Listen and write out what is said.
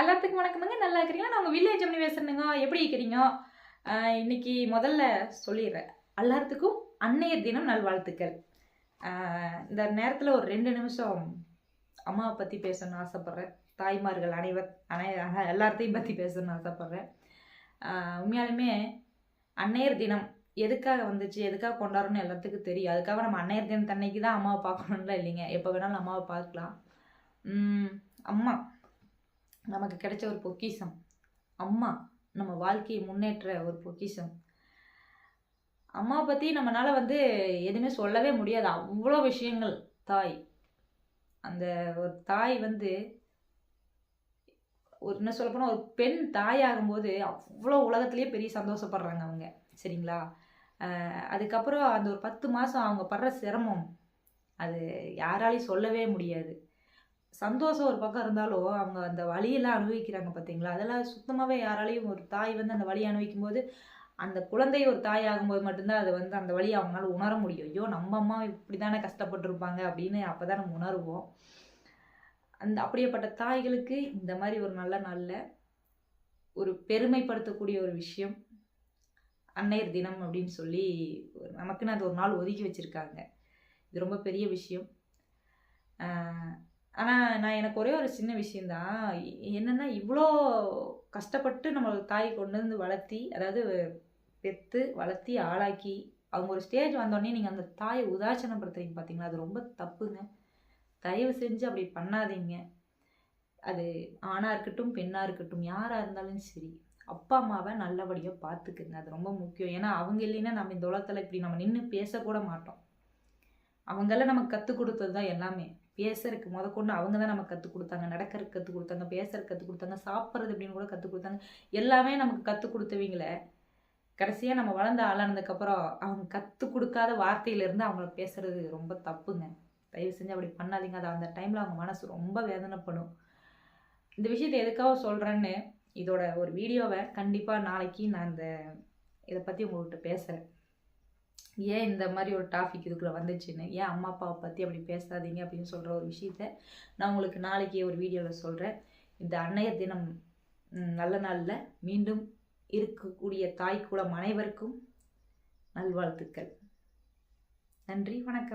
எல்லாத்துக்கும் வணக்கமுங்க நல்லா இருக்கிறீங்களா? நான் உங்கள் வில்லேஜ் எப்படி பேசுகிறேங்க எப்படி இருக்கிறீங்க? இன்னைக்கு முதல்ல சொல்லிடுறேன். எல்லாத்துக்கும் அன்னையர் தினம் நல்வாழ்த்துக்கள். இந்த நேரத்தில் ஒரு ரெண்டு நிமிஷம் அம்மாவை பற்றி பேசணும்னு ஆசைப்பட்றேன். தாய்மார்கள் அனைவர் அனை எல்லாத்தையும் பற்றி பேசணும்னு ஆசைப்பட்றேன். உண்மையாலுமே அன்னையர் தினம் எதுக்காக வந்துச்சு எதுக்காக கொண்டாடணும்னு எல்லாத்துக்கும் தெரியும். அதுக்காக நம்ம அன்னையர் தினத்தன்னைக்கு தான் அம்மாவை பார்க்கணும்ல இல்லைங்க? எப்போ வேணாலும் அம்மாவை பார்க்கலாம். அம்மா. நமக்கு கிடைச்ச ஒரு பொக்கிஷம். அம்மா நம்ம வாழ்க்கையை முன்னேற்ற ஒரு பொக்கிஷம். அம்மாவை பற்றி நம்மளால் வந்து எதுவுமே சொல்லவே முடியாது. அவ்வளோ விஷயங்கள். தாய். அந்த ஒரு தாய் வந்து ஒரு என்ன சொல்ல போனால் ஒரு பெண் தாயாகும்போது அவ்வளோ உலகத்துலேயே பெரிய சந்தோஷப்படுறாங்க அவங்க. சரிங்களா? அதுக்கப்புறம் அந்த ஒரு பத்து மாதம் அவங்க படுற சிரமம் அது யாராலையும் சொல்லவே முடியாது. சந்தோஷம் ஒரு பக்கம் இருந்தாலும் அவங்க அந்த வழியெல்லாம் அனுபவிக்கிறாங்க பார்த்தீங்களா அதெல்லாம் சுத்தமாகவே யாராலையும் ஒரு தாய் வந்து அந்த வழியை அனுபவிக்கும் போது அந்த குழந்தை ஒரு தாய் ஆகும்போது மட்டும்தான் அது வந்து அந்த வழியை அவங்களால உணர முடியும். ஐயோ நம்ம அம்மா இப்படி தானே கஷ்டப்பட்டிருப்பாங்க அப்படின்னு அப்போ தான் நம்ம உணருவோம். அந்த அப்படியேப்பட்ட தாய்களுக்கு இந்த மாதிரி ஒரு நல்ல நாளில் ஒரு பெருமைப்படுத்தக்கூடிய ஒரு விஷயம் அன்னையர் தினம் அப்படின்னு சொல்லி ஒரு- நமக்குன்னு அது ஒரு நாள் ஒதுக்கி வச்சுருக்காங்க. இது ரொம்ப பெரிய விஷயம். ஆனால் நான் எனக்கு ஒரே ஒரு சின்ன விஷயந்தான் என்னென்னா இவ்வளோ கஷ்டப்பட்டு நம்ம தாய் கொண்டு வந்து வளர்த்தி அதாவது பெற்று வளர்த்தி ஆளாக்கி அவங்க ஒரு ஸ்டேஜ் வந்தோடனே நீங்கள் அந்த தாயை உதாசனப்படுத்துறீங்க பார்த்தீங்களா அது ரொம்ப தப்புங்க. தயவு செஞ்சு அப்படி பண்ணாதீங்க. அது ஆணாக இருக்கட்டும் பெண்ணாக இருக்கட்டும் யாராக இருந்தாலும் சரி அப்பா அம்மாவை நல்லபடியாக பார்த்துக்குங்க அது ரொம்ப முக்கியம். ஏன்னா அவங்க இல்லைன்னா நம்ம இந்த உலகத்தில் இப்படி நம்ம நின்று பேசக்கூட மாட்டோம். அவங்கெல்லாம் நமக்கு கற்றுக் கொடுத்தது தான் எல்லாமே. பேசுறதுக்கு முத கொண்டு அவங்க தான் நமக்கு கற்றுக் கொடுத்தாங்க. நடக்கிறதுக்கு கற்றுக் கொடுத்தாங்க. பேசுறதுக்கு கற்றுக் கொடுத்தாங்க. சாப்பிட்றது அப்படின்னு கூட கற்றுக் கொடுத்தாங்க. எல்லாமே நமக்கு கற்றுக் கொடுத்தவங்களே கடைசியாக நம்ம வளர்ந்த ஆளானதுக்கப்புறம் அவங்க கற்றுக் கொடுக்காத வார்த்தையிலேருந்து அவங்கள பேசுறது ரொம்ப தப்புங்க. தயவு செஞ்சு அப்படி பண்ணாதீங்க. அது அந்த டைமில் அவங்க மனசு ரொம்ப வேதனைப்படும். இந்த விஷயத்தை எதுக்காக சொல்கிறேன்னு இதோட ஒரு வீடியோவை கண்டிப்பாக நாளைக்கு நான் இந்த இதை பற்றி உங்கள்கிட்ட பேசுகிறேன் ஏன் இந்த மாதிரி ஒரு டாபிக் இதுக்குள்ளே வந்துச்சுன்னு? ஏன் அம்மா அப்பாவை பற்றி அப்படி பேசாதீங்க அப்படின்னு சொல்கிற ஒரு விஷயத்த நான் உங்களுக்கு நாளைக்கு ஒரு வீடியோவில் சொல்கிறேன் இந்த அன்னையர் தினம் நல்ல நாளில் மீண்டும் இருக்கக்கூடிய தாய் குலம் அனைவருக்கும் நல்வாழ்த்துக்கள். நன்றி வணக்கம்.